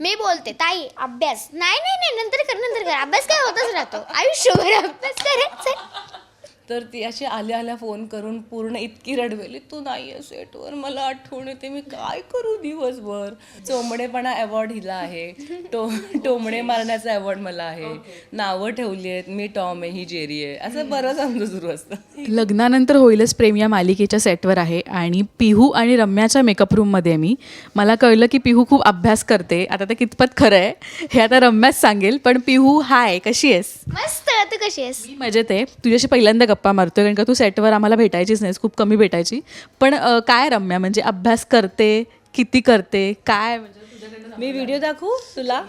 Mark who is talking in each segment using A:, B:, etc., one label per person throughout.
A: मी बोलते ताई अभ्यास. नाही नाही नाही नंतर कर नंतर कर. अभ्यास काय होतच राहतो. आयुष्यभर अभ्यास करायचा
B: तर ती अशी आल्या आल्या फोन करून पूर्ण इतकी रडवेली तू नाही आहे सेटवर मला आठवण येते मी काय करू दिवसभर? चोमडेपणा अवॉर्ड हिला आहे. टो टोमणे मारण्याचा अवॉर्ड मला आहे. नावं ठेवली आहेत मी टॉम आहे ही जेरी आहे. असं बरंच आमचं सुरू असतं.
C: लग्नानंतर होईलच प्रेम या मालिकेच्या सेटवर आहे आणि पिहू आणि रम्याच्या मेकअप रूममध्ये मी. मला कळलं की पिहू खूप अभ्यास करते. आता ते कितपत खरं आहे हे आता रम्याच सांगेल पण पिहू हाय कशी आहेस?
A: मस्त तू कशी आहेस?
C: मी मजेत आहे. तुझ्याशी पहिल्यांदा गप्पा मारतोय कारण का तू सेटवर आम्हाला भेटायचीच नाहीस खूप कमी भेटायची. पण काय रम्या म्हणजे अभ्यास करते किती करते काय? म्हणजे
B: मी व्हिडिओ दाखवू तुला?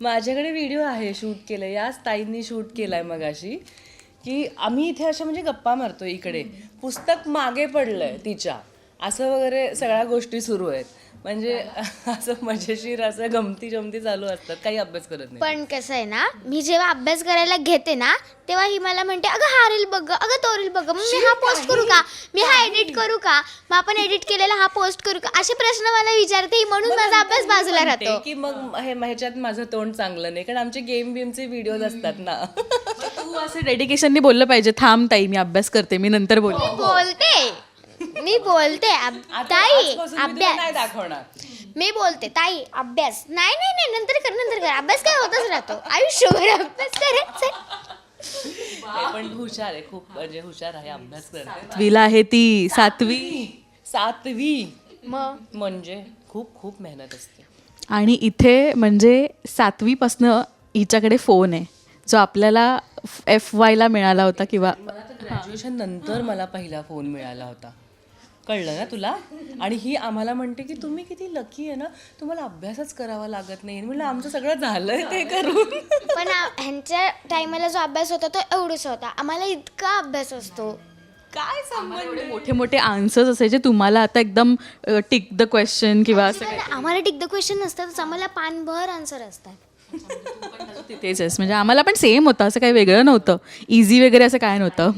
B: माझ्याकडे व्हिडिओ आहे शूट केलं याच ताईंनी शूट केलाय मगाशी की आम्ही इथे अशा म्हणजे गप्पा मारतो इकडे. पुस्तक मागे पडलंय तिच्या. असं वगैरे सगळ्या गोष्टी सुरू आहेत. म्हणजे असं मजेशीर असं गमती जमती चालू असतात. काही अभ्यास करत नाही.
A: पण कसं आहे ना मी जेव्हा अभ्यास करायला घेते ना तेव्हा ही मला म्हणते अगं हा रील बघ अगं तो रील बघ मग मी हा पोस्ट करू का? मी हा एडिट करू का? मग आपण एडिट केलेला हा पोस्ट करू का? असे प्रश्न मला विचारते ही म्हणून माझा अभ्यास बाजूला राहतो.
B: की मग हे ह्याच्यात माझं तोंड चांगलं नाही कारण आमचे गेम बिमचे व्हिडिओज असतात ना.
C: तू असं डेडिकेशननी बोललं पाहिजे थांब ताई मी अभ्यास करते मी नंतर बोलते.
A: बोलते. मी बोलते अब-
B: आता
A: ताई
B: आजपासून मी तुला नाही
A: अभ्यास.
B: दाखवणार.
A: मी बोलते ताई अभ्यास. नाही नाही नाही नंतर कर नंतर कर. अभ्यास काय होतच राहतो. आयुष्यभर अभ्यास करायचा
B: नाही, पण हुशार आहे खूप म्हणजे हुशार आहे अभ्यास करते.
C: सातवीला आहे ती सातवी.
B: सातवी.
A: मग?
B: म्हणजे खूप खूप मेहनत असते.
C: आणि इथे म्हणजे सातवीपासनं हिच्याकडे फोन आहे. जो आपल्याला एफ वायला मिळाला होता किंवा
B: ग्रॅज्युएशन नंतर मला पहिला फोन मिळाला होता. कळलं ना तुला? आणि ही आम्हाला म्हणते की तुम्ही किती लकी आहे ना? तुम्हाला अभ्यासच करावा लागत नाही. म्हणलं आमचं सगळं झालंय ते करून.
A: पण आ- ह्यांच्या टायमाला जो अभ्यास होता तो एवढाच होता. आम्हाला इतका अभ्यास असतो.
B: काय संबंध?
C: मोठे मोठे आन्सर्स असायचे. तुम्हाला आता एकदम टिक द क्वेश्चन किंवा असं
A: पण आम्हाला टिक द क्वेश्चन नसतातच आम्हाला पानभर आन्सर असतात.
C: तिथेच आहेस. म्हणजे आम्हाला पण सेम होतं. असं काही वेगळं नव्हतं. इझी वगैरे असं काय नव्हतं.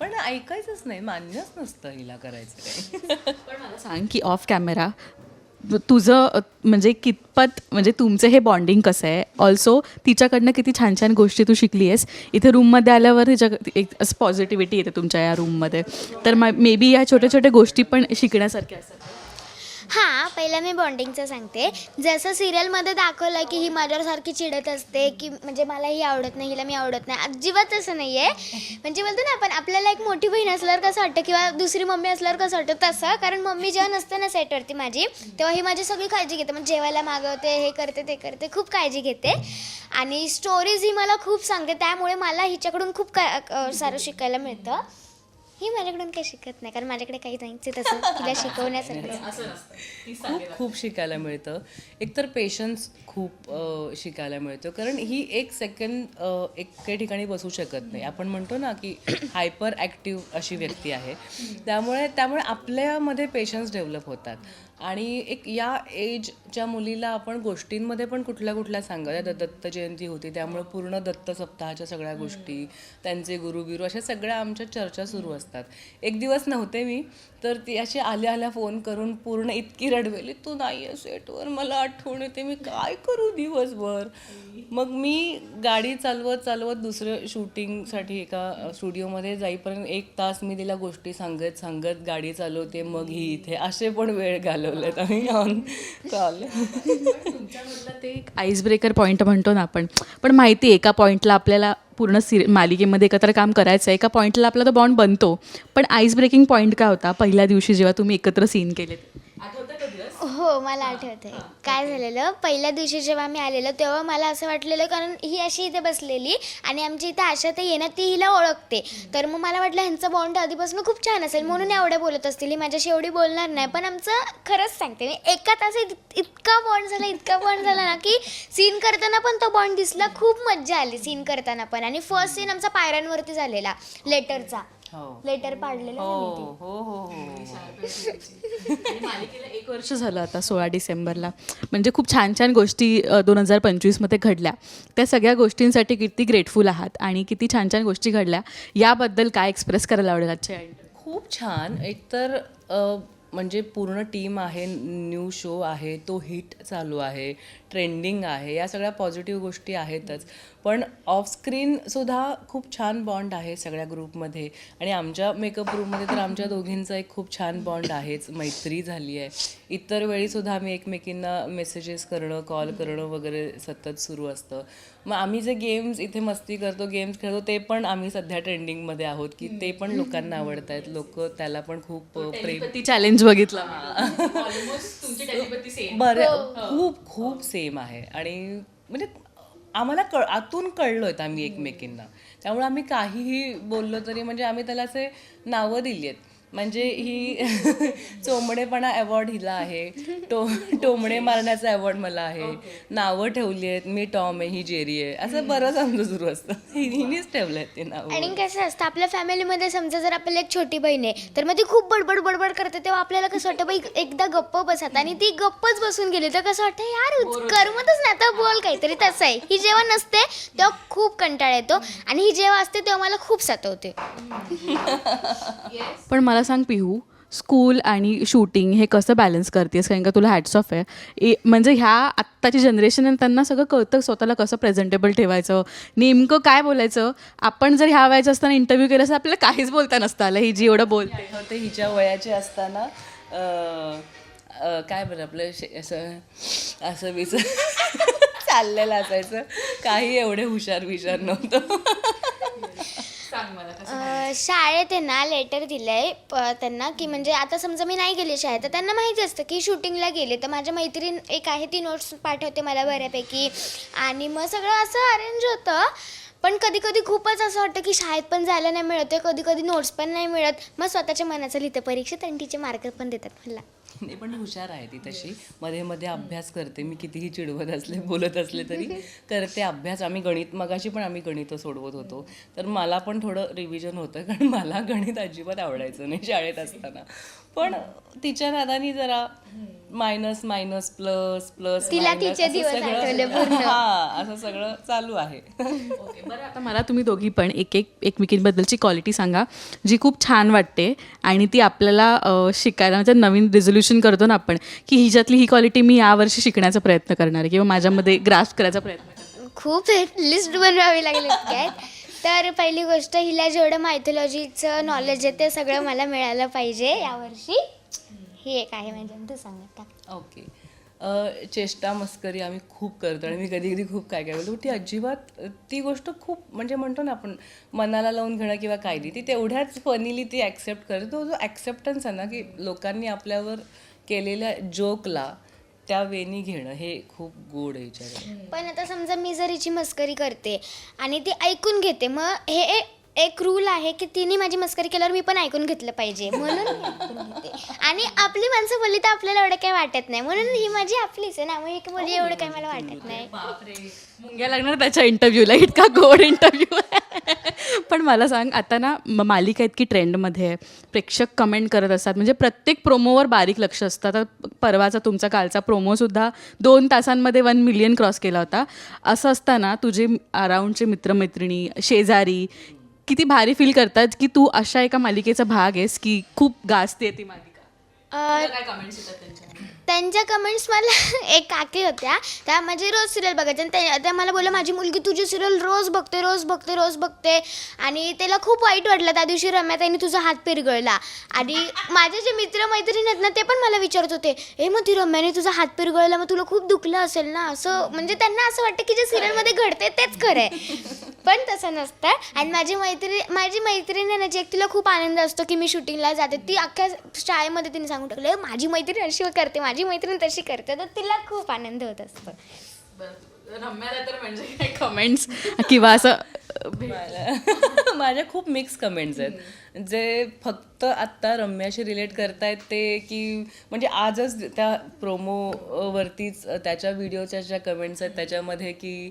B: पण ऐकायचंच नाही मान्यच नसतं हिला करायचं काही.
C: मला सांग की ऑफ कॅमेरा तुझं म्हणजे कितपत म्हणजे तुमचं हे बॉन्डिंग कसं आहे? ऑल्सो तिच्याकडनं किती छान छान गोष्टी तू शिकली आहेस इथे रूममध्ये आल्यावर तिच्या एक असं पॉझिटिव्हिटी येते तुमच्या या रूममध्ये तर मे बी या छोट्या छोट्या गोष्टी पण शिकण्यासारख्या असतात.
A: हां पहिलं मी बॉन्डिंगचं सांगते. जसं सिरियलमध्ये दाखवलं की ही माझ्यासारखी चिडत असते की म्हणजे मला ही आवडत नाही हिला मी आवडत नाही. अजिबात असं नाही आहे म्हणजे बोलतो ना आपण आपल्याला एक मोठी बहीण असल्यावर कसं वाटतं किंवा दुसरी मम्मी असल्यावर कसं वाटतं? तसं. कारण मम्मी जेव्हा नसते ना सेटवरती माझी तेव्हा ही माझी सगळी काळजी घेते. मग जेवायला मागवते हे करते ते करते खूप काळजी घेते. आणि स्टोरीज ही मला खूप सांगते त्यामुळे मला हिच्याकडून खूप का सारं शिकायला मिळतं. ही माझ्याकडून काही शिकत नाही कारण माझ्याकडे काही नाहीच आहे तसं. तिला शिकवण्यासारखं
B: खूप खूप शिकायला मिळतं. एकतर पेशन्स खूप अ, शिकायला मिळतं कारण ही एक सेकंड एके ठिकाणी बसू शकत नाही. आपण म्हणतो ना की हायपर ॲक्टिव्ह अशी व्यक्ती आहे. त्यामुळे त्यामुळे आपल्यामध्ये पेशन्स डेव्हलप होतात. आणि एक या एजच्या मुलीला आपण गोष्टींमध्ये पण कुठल्या कुठल्या सांगा त्या दत्त जयंती होती त्यामुळे पूर्ण दत्त सप्ताहाच्या सगळ्या गोष्टी त्यांचे गुरु बिरू अशा सगळ्या आमच्या चर्चा सुरू असतात. एक दिवस नव्हते मी तर ती अशी आल्या आल्या फोन करून पूर्ण इतकी रडवेली तू नाही आहे सेटवर मला आठवण येते मी काय करू दिवसभर? मग मी गाडी चालवत चालवत दुसरं शूटिंगसाठी एका स्टुडिओमध्ये जाईपर्यंत एक तास मी तिला गोष्टी सांगत सांगत गाडी चालवते मग ही इथे असे पण वेळ घालवलेत आम्ही ऑन कॉल
C: तुमच्यामधलं ते एक आईस ब्रेकर पॉईंट म्हणतो ना आपण. पण माहिती आहे एका पॉईंटला आपल्याला पूर्ण सिरि मालिकेमध्ये एकत्र काम करायचं आहे एका पॉईंटला आपला तो बॉन्ड बनतो. पण आईस ब्रेकिंग पॉईंट काय होता? पहिल्या दिवशी जेव्हा तुम्ही एकत्र सीन केलेत.
A: हो मला आठवतंय. काय झालेलं? पहिल्या दिवशी जेव्हा मी आलेलो तेव्हा मला असं वाटलेलं कारण ही अशी इथे बसलेली आणि आमची इथे आशा ते येणं ती हिला ओळखते. तर मग मला वाटलं ह्यांचा बॉन्ड आधीपासून खूप छान असेल म्हणून एवढ्या बोलत असतील. ही माझ्याशी एवढी बोलणार नाही पण आमचं खरंच सांगते मी एका तासात इत- इतका बॉन्ड झाला इतका बॉन्ड झाला ना की सीन करताना पण तो बॉन्ड दिसला खूप मज्जा आली सीन करताना पण. आणि फर्स्ट सीन आमचा पायऱ्यांवरती झालेला लेटरचा लेटर पाडलेला मी ते.
B: हो हो हो.
C: मालिकेला एक वर्ष झालं आता सोळा डिसेंबरला. म्हणजे खूप छान छान गोष्टी दोन हजार पंचवीसमध्ये घडल्या. त्या सगळ्या गोष्टींसाठी किती ग्रेटफुल आहात आणि किती छान छान गोष्टी घडल्या. याबद्दल काय एक्सप्रेस करायला आवडेल आजच्या?
B: खूप छान. एकतर म्हणजे पूर्ण टीम आहे न्यू शो आहे तो हिट चालू आहे ट्रेंडिंग आहे या सगळ्या पॉझिटिव्ह गोष्टी आहेतच. पण ऑफस्क्रीनसुद्धा खूप छान बॉन्ड आहे सगळ्या ग्रुपमध्ये आणि आमच्या मेकअप रूममध्ये तर आमच्या दोघींचा एक खूप छान बॉन्ड आहेच. मैत्री झाली आहे. इतर वेळीसुद्धा आम्ही एकमेकींना मेसेजेस करणं कॉल करणं वगैरे सतत सुरू असतं. मग आम्ही जे गेम्स इथे मस्ती करतो गेम्स खेळतो ते पण आम्ही सध्या ट्रेंडिंगमध्ये आहोत की ते पण लोकांना आवडत आहेत लोक त्याला पण खूप प्रेम
C: ती चॅलेंज बघितला
B: बरं खूप खूप सेम आहे. आणि म्हणजे आम्हाला कळ आतून कळलोय आम्ही एकमेकींना. त्यामुळे आम्ही काहीही बोललो तरी म्हणजे आम्ही त्याला असे नावं दिली आहेत म्हणजे ही चोंबडेपणा अवॉर्ड हिला आहे. टो टोमणे मारण्याचा अवॉर्ड मला आहे. नावं ठेवली आहेत. मी टॉम आहे ही जेरी आहे. असं बरंच आमचं सुरू असतं. हिनीच ठेवलं आहे ते नाव.
A: आणि कसं असतं आपल्या फॅमिलीमध्ये समजा जर आपल्याला एक छोटी बहीण आहे तर मग ती खूप बडबड बडबड करते. तेव्हा आपल्याला कसं वाटतं बाई एकदा गप्प बसत आणि ती गप्पच बसून गेली. तर कसं वाटतं यार करमतच नाही. आता बोल काहीतरी. तसं आहे. ही जेव्हा नसते तेव्हा खूप कंटाळा येतो. आणि ही जेव्हा असते तेव्हा मला खूप सतवते.
C: पण मला सांग पिहू स्कूल आणि शूटिंग हे कसं बॅलन्स करतेस? कारण का तुला हॅट्स ऑफ आहे. ए म्हणजे ह्या आत्ताची जनरेशन आहे त्यांना सगळं कळतं स्वतःला कसं प्रेझेंटेबल ठेवायचं. नेमकं काय बोलायचं? आपण जर ह्या वयाचं असताना इंटरव्ह्यू केला असं आपल्याला काहीच बोलता नसतं आलं. ही जी एवढं बोलते
B: होते हिच्या वयाचे असताना काय बरं आपलं शे- असं असं विच चाललेलं असायचं. काही एवढे हुशार विचार नव्हतं
A: अं, शाळेत आहे ना लेटर दिलंय प- त्यांना की म्हणजे आता समजा मी नाही गेले शाळेत तर त्यांना माहिती असतं की शूटिंगला गेले. तर माझ्या मैत्रीण एक आहे ती नोट्स पाठवते मला बऱ्यापैकी. आणि मग सगळं असं अरेंज होतं. पण कधी कधी खूपच असं वाटतं की शाळेत पण जायला नाही मिळत आहे कधी कधी नोट्स पण नाही मिळत. मग स्वतःच्या मनाचं लिहितं परीक्षेत आणि तिचे मार्क पण देतात मला
B: नाही पण हुशार आहे ती तशी. मध्ये मध्ये अभ्यास करते मी कितीही चिडवत असले बोलत असले तरी करते अभ्यास. आम्ही गणित मगाशी पण आम्ही गणित सोडवत होतो. तर मला पण थोडं रिव्हिजन होतं कारण मला गणित अजिबात आवडायचं नाही शाळेत असताना. पण तिच्या नादानी जरा मायनस मायनस प्लस प्लस
A: तिला तिचे दिवस आठवले पूर्ण.
B: हा असं सगळं चालू आहे.
C: बरं आता मला तुम्ही दोघी पण एक एक एकमेकींबद्दलची क्वालिटी सांगा जी खूप छान वाटते आणि ती आपल्याला अ, शिकायला म्हणजे नवीन रिझोल्युशन करतो ना आपण की हिच्यातली ही क्वालिटी मी यावर्षी शिकण्याचा प्रयत्न करणार आहे किंवा माझ्यामध्ये ग्रास्प करायचा प्रयत्न करणार
A: खूप लिस्ट बनवावी लागली काय तर पहिली गोष्ट हिला जेवढं मायथोलॉजीचं नॉलेज आहे ते सगळं मला मिळालं पाहिजे यावर्षी. ही एक आहे मॅडम तू सांग
B: ओके अ, चेष्टा मस्करी आम्ही खूप करतो आणि मी कधी कधी खूप काय काय बोलतो. ती अजिबात ती गोष्ट खूप म्हणजे म्हणतो ना आपण मनाला लावून घेणं किंवा काय नाही ती तेवढ्याच फनीली ती ॲक्सेप्ट करते. तो जो ॲक्सेप्टन्स आहे ना की लोकांनी आपल्यावर केलेल्या जोकला त्या वेनी घेणं हे खूप गोड आहे हिच्याकडे
A: पण आता समजा मी जर हिची मस्करी करते आणि ती ऐकून घेते मग हे ए- एक रूल आहे की तिने माझी मस्करी केल्यावर मी पण ऐकून घेतलं पाहिजे. म्हणून मी ऐकून घेते. आणि आपली माणसं बोलली तर आपल्याला एवढं काही वाटत नाही. म्हणून ही माझी आपलीच आहे ना. मग ही बोलली एवढं काही मला वाटत नाही.
C: मुंग्या लागणार त्याच्या इंटरव्ह्यूला इतका गोड इंटरव्ह्यू पण मला सांग आता ना म- मालिका इतकी ट्रेंडमध्ये आहे. प्रेक्षक कमेंट करत असतात. म्हणजे प्रत्येक प्रोमोवर बारीक लक्ष असतं. आता परवाचा तुमचा कालचा प्रोमोसुद्धा दोन तासांमध्ये वन मिलियन क्रॉस केला होता. असं असताना तुझे अराउंडचे मित्रमैत्रिणी शेजारी किती भारी फील करतात की तू अशा एका मालिकेचा भाग आहेस की खूप गाजते ती मालिका? काय कमेंट्स येतात त्यांच्या
A: त्यांच्या कमेंट्स मला एक काकी होत्या. त्या माझी रोज सिरियल बघायच्या आणि त्या- त्या मला बोलल्या माझी मुलगी तुझी सिरियल रोज बघते रोज बघते रोज बघते. आणि त्याला खूप वाईट वाटलं. त्या दिवशी रम्या त्यांनी तुझा हात पिरगळला. आणि माझे जे मित्रमैत्रिणी आहेत ना ते पण मला विचारत होते हे मग ती रम्याने तुझा हात पिरगळला मग तुला खूप दुखलं असेल ना? असं म्हणजे त्यांना असं वाटतं की जे सिरियलमध्ये घडते तेच खरं आहे पण तसं नसतं. आणि माझी मैत्री माझी मैत्रीण आहे ना जी एक तिला खूप आनंद असतो की मी शूटिंगला जाते ती अख्ख्या शाळेमध्ये तिने सांगून टाकलं माझी मैत्रीण अशी करते माझी मैत्रीण तशी करते. तर तिला खूप आनंद होत असतो.
C: रम्याला तर म्हणजे कमेंट्स किंवा असं
B: मला- माझ्या खूप मिक्स कमेंट्स आहेत. जे फक्त आत्ता रम्याशी रिलेट करतायत ते की म्हणजे आजच त्या प्रोमो वरतीच त्याच्या व्हिडिओच्या ज्या कमेंट्स आहेत त्याच्यामध्ये की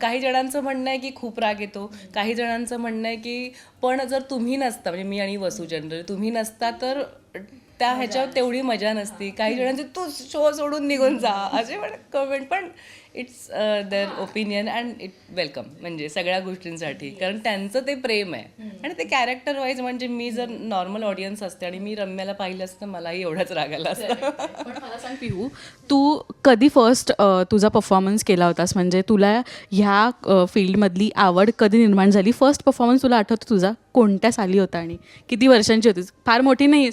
B: काही जणांचं म्हणणं आहे की खूप राग येतो. काही जणांचं म्हणणं आहे की पण जर तुम्ही नसता म्हणजे मी आणि वसू जनरल तुम्ही नसता तर त्या ह्याच्यावर तेवढी मजा नसती. काही जणांचे तू शो सोडून निघून जा. असे पण कमेंट पण it's their opinion and it welcome म्हणजे सगळ्या गोष्टींसाठी. कारण त्यांचं ते प्रेम आहे. आणि ते कॅरेक्टर वाईज म्हणजे मी जर नॉर्मल ऑडियन्स असते आणि मी रम्याला पाहिलं असतं मलाही एवढाच रागायला असतं.
C: पण मला सांग पिहू तू कधी फर्स्ट तुझा परफॉर्मन्स केला होतास? म्हणजे तुला ह्या फील्डमधली आवड कधी निर्माण झाली? फर्स्ट परफॉर्मन्स तुला आठवतो तुझा? कोणत्या साली होता आणि किती वर्षांची होतीस? फार मोठी नाही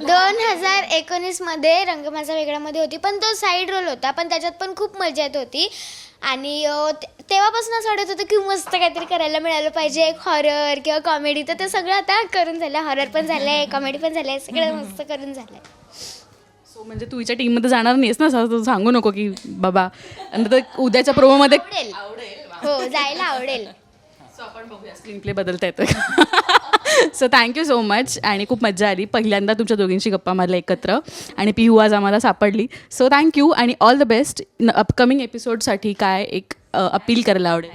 A: दोन हजार एकोणीसमध्ये रंग माझा वेगळ्यामध्ये होती पण तो साईड रोल होता पण त्याच्यात पण खूप मजा येत होती. आणि तेव्हापासून असं वाटत होतं की मस्त काहीतरी करायला मिळालं पाहिजे एक हॉरर किंवा कॉमेडी तर ते सगळं आता करून झालं हॉरर पण झालं आहे कॉमेडी पण झालं आहे सगळं मस्त करून झालं आहे
C: सो म्हणजे तू हिच्या टीममध्ये जाणार नाहीस ना? असं तू सांगू नको की बाबा आणि तर उद्याच्या प्रोमोमध्ये
A: आवडेल. हो जायला आवडेल.
C: सो आपण बघूया स्क्रीन प्ले बदलता येतं सो थँक्यू सो मच आणि खूप मजा आली. पहिल्यांदा तुमच्या दोघींशी गप्पा मारल्या एकत्र. आणि पिहू आज आम्हाला सापडली. सो थँक्यू आणि ऑल द बेस्ट अपकमिंग एपिसोडसाठी काय एक अपील करायला आवडेल?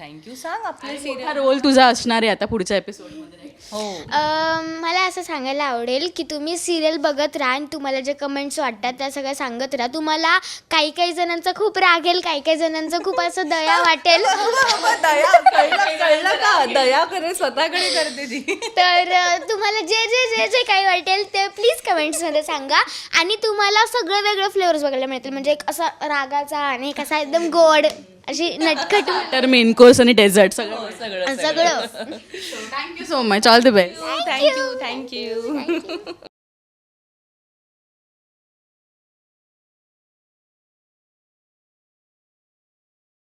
B: थँक्यू सांग आपले सिरियल
C: रोल तुझा असणार आहे आता पुढच्या एपिसोडमध्ये
B: हो.
A: अम, मला असं सांगायला आवडेल की तुम्ही सिरियल बघत राहा आणि तुम्हाला जे कमेंट्स वाटतात त्या सगळ्या सांगत राहा. तुम्हाला काही काही जणांचा खूप राग येईल काही काही जणांचं खूप असं दया वाटेल.
B: दया कळलं कळलं का? दया करे स्वतःकडे करते ती
A: तर अ, तुम्हाला जे जे जे जे काही वाटेल ते प्लीज कमेंट्समध्ये सांगा. आणि तुम्हाला सगळं वेगळं फ्लेवर्स बघायला मिळतील. म्हणजे एक असा रागाचा आणि एक असा एकदम गोड. अशी नटखट
C: तर मेन कोर्स आणि डेझर्ट सगळं.
B: सगळं
A: सगळं.
C: Thank you so much all the best
B: thank you thank you